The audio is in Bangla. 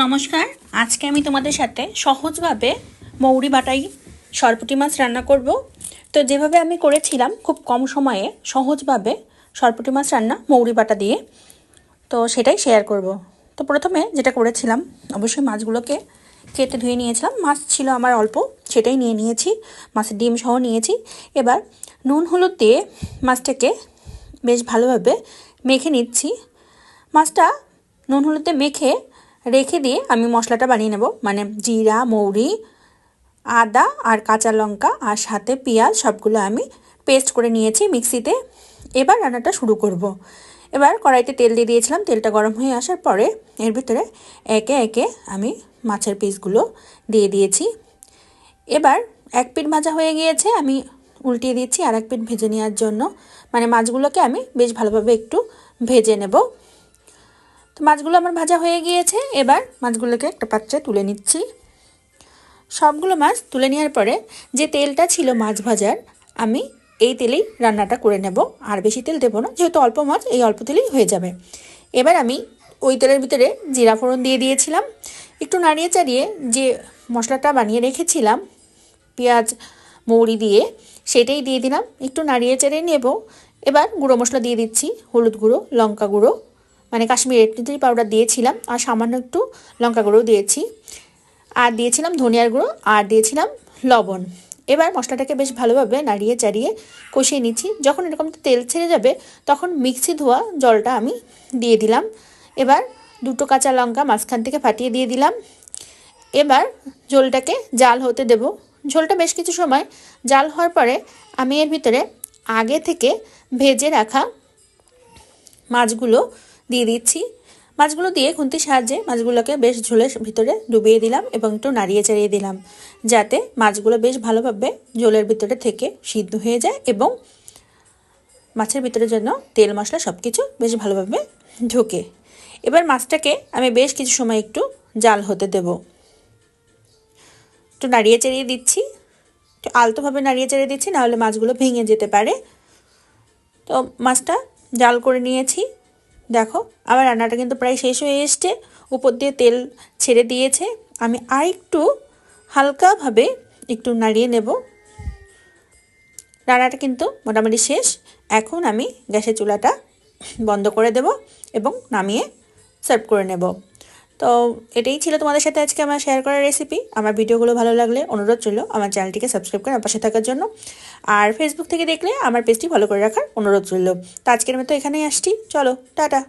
নমস্কার। আজকে আমি তোমাদের সাথে সহজভাবে মৌরি বাটাই সরপুটি মাছ রান্না করব। তো যেভাবে আমি করেছিলাম খুব কম সময়ে সহজভাবে সরপুটি মাছ রান্না মৌরি বাটা দিয়ে, তো সেটাই শেয়ার করব। তো প্রথমে যেটা করেছিলাম, অবশ্যই মাছগুলোকে কেটে ধুয়ে নিয়েছিলাম। মাছ ছিল আমার অল্প, সেটাই নিয়ে নিয়েছি। মাছের ডিম সহ নিয়েছি। এবার নুন, হলুদ দিয়ে মাছটাকে বেশ ভালোভাবে মেখে নিচ্ছি। মাছটা নুন, হলুদে মেখে রেখে দিয়ে আমি মশলাটা বানিয়ে নেব। মানে জিরা, মৌরি, আদা আর কাঁচা লঙ্কা আর সাথে পেঁয়াজ সবগুলো আমি পেস্ট করে নিয়েছি মিক্সিতে। এবার রান্নাটা শুরু করব। এবার কড়াইতে তেল দিয়ে দিয়েছিলাম। তেলটা গরম হয়ে আসার পরে এর ভিতরে একে একে আমি মাছের পিসগুলো দিয়ে দিয়েছি। এবার এক পিঠ ভাজা হয়ে গিয়েছে, আমি উল্টিয়ে দিচ্ছি। আর এক পিঠ ভেজে নেওয়ার জন্য মানে মাছগুলোকে আমি বেশ ভালোভাবে একটু ভেজে নেব। মাছগুলো আমার ভাজা হয়ে গিয়েছে। এবার মাছগুলোকে একটা পাত্রে তুলে নিচ্ছি। সবগুলো মাছ তুলে নেওয়ার পরে যে তেলটা ছিল মাছ ভাজার, আমি এই তেলেই রান্নাটা করে নেব। আর বেশি তেল দেবো না, যেহেতু অল্প মাছ, এই অল্প তেলেই হয়ে যাবে। এবার আমি ওই তেলের ভিতরে জিরা ফোড়ন দিয়ে দিয়েছিলাম। একটু নাড়িয়ে চাড়িয়ে যে মশলাটা বানিয়ে রেখেছিলাম, পেঁয়াজ, মৌরি দিয়ে, সেটাই দিয়ে দিলাম। একটু নাড়িয়ে চাড়িয়ে নেব। এবার গুঁড়ো মশলা দিয়ে দিচ্ছি, হলুদ গুঁড়ো, লঙ্কা গুঁড়ো মানে কাশ্মীর রেড চিলি পাউডার দিয়েছিলাম, আর সামান্য একটু লঙ্কা গুঁড়ো দিয়েছি। আর দিয়েছিলাম ধনিয়ার গুঁড়ো, আর দিয়েছিলাম লবণ। এবার মশলাটাকে বেশ ভালোভাবে নাড়িয়ে চাড়িয়ে কষিয়ে নিচ্ছি। যখন এরকম তেল ছেড়ে যাবে, তখন মিক্সি ধোয়া জলটা আমি দিয়ে দিলাম। এবার দুটো কাঁচা লঙ্কা মাঝখান থেকে ফাটিয়ে দিয়ে দিলাম। এবার ঝোলটাকে জাল হতে দেব। ঝোলটা বেশ কিছু সময় জাল হওয়ার পরে আমি এর ভিতরে আগে থেকে ভেজে রাখা মাছগুলো দিয়ে দিচ্ছি। মাছগুলো দিয়ে খুন্তির সাহায্যে মাছগুলোকে বেশ ঝোলের ভিতরে ডুবিয়ে দিলাম এবং একটু নাড়িয়ে চাড়িয়ে দিলাম। যাতে মাছগুলো বেশ ভালোভাবে ঝোলের ভিতরে থেকে সিদ্ধ হয়ে যায় এবং মাছের ভিতরে যেন তেল মশলা সব কিছু বেশ ভালোভাবে ঢোকে। এবার মাছটাকে আমি বেশ কিছু সময় একটু জাল হতে দেব। একটু নাড়িয়ে চাড়িয়ে দিচ্ছি। একটু আলতোভাবে নাড়িয়ে চাড়িয়ে দিচ্ছি, নাহলে মাছগুলো ভেঙে যেতে পারে। তো মাছটা জাল করে নিয়েছি। দেখো, আমার রান্নাটা কিন্তু প্রায় শেষ হয়ে এসছে। উপর দিয়ে তেল ছেড়ে দিয়েছে। আমি আর একটু হালকাভাবে একটু নাড়িয়ে নেব। রান্নাটা কিন্তু মোটামুটি শেষ। এখন আমি গ্যাসের চুলাটা বন্ধ করে দেব এবং নামিয়ে সার্ভ করে নেব। তো এটাই ছিল তোমাদের সাথে আজকে আমার শেয়ার করার রেসিপি আমার ভিডিওগুলো ভালো লাগলে অনুরোধ ছিল আমার চ্যানেলটিকে সাবস্ক্রাইব করে পাশে থাকার জন্য। আর ফেসবুক থেকে দেখলে আমার পেজটি ফলো করে রাখার অনুরোধ রইল। তো আজকের মতো এখানেই আসছি। চলো, টাটা।